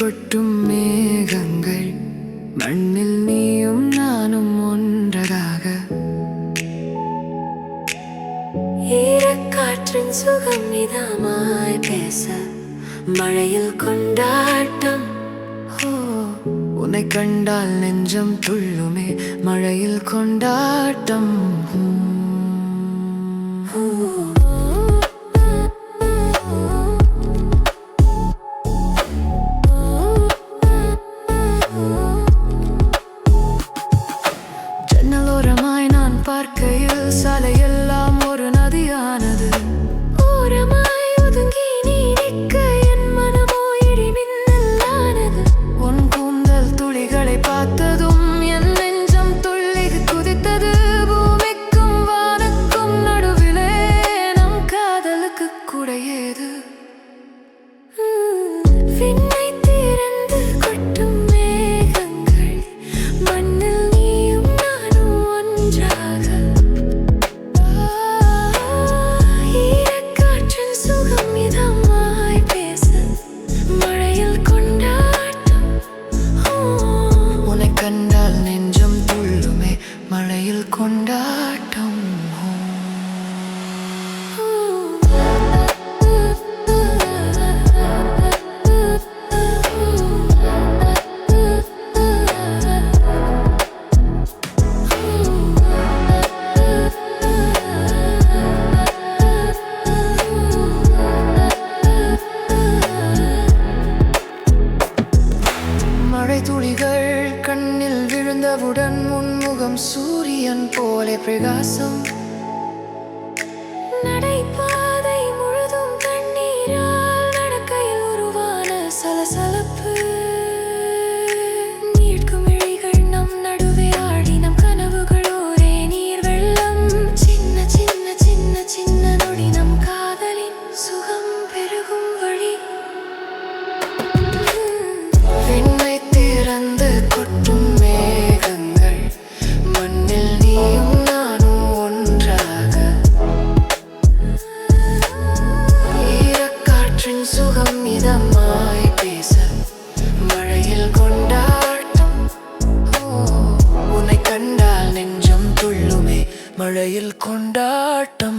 கொட்டும் மேகங்கள் மண்ணில் நீயும் நானும் ஒன்றதாக ஈரக்காற்றின் சுகம் நிதாமாய் பேச மழையில் கொண்டாட்டம் உன்னை கண்டால் நெஞ்சம் துள்ளுமே மழையில் கொண்டாட்டம் Ooh. எழுந்தவுடன் உன்முகம் சூரியன் போலே பிரகாசம். കൊണ്ടാട്ടം.